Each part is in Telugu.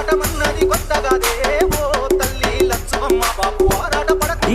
పోరాటమన్నది కొత్తగా దేవో తల్లి లక్ష్మమ్మ బాపు పోరాట పడక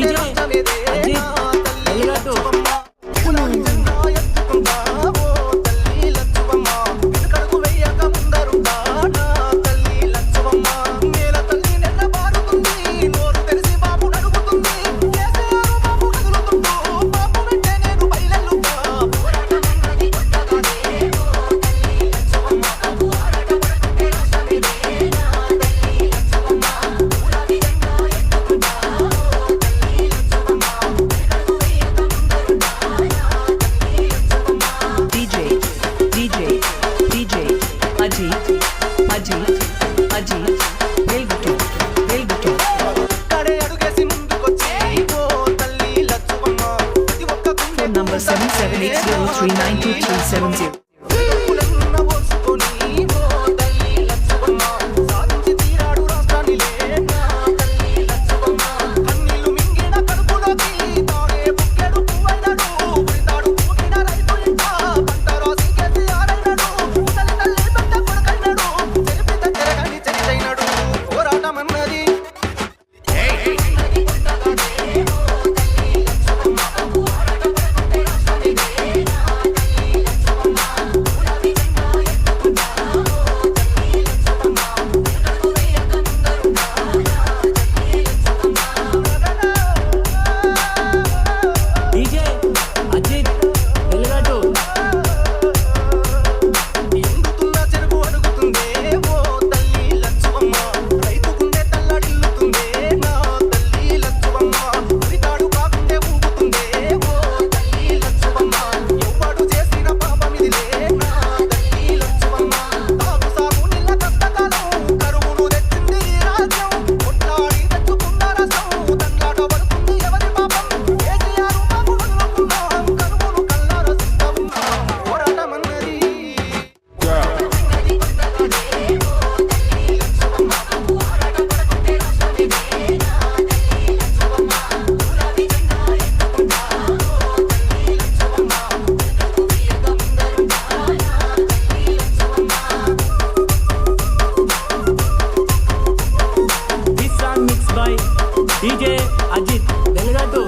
అజీ వెలుగుతో వెలుగుతో Number seven seven eight zero three nine two three seven zero. Boy DJ Ajith వెలుగదు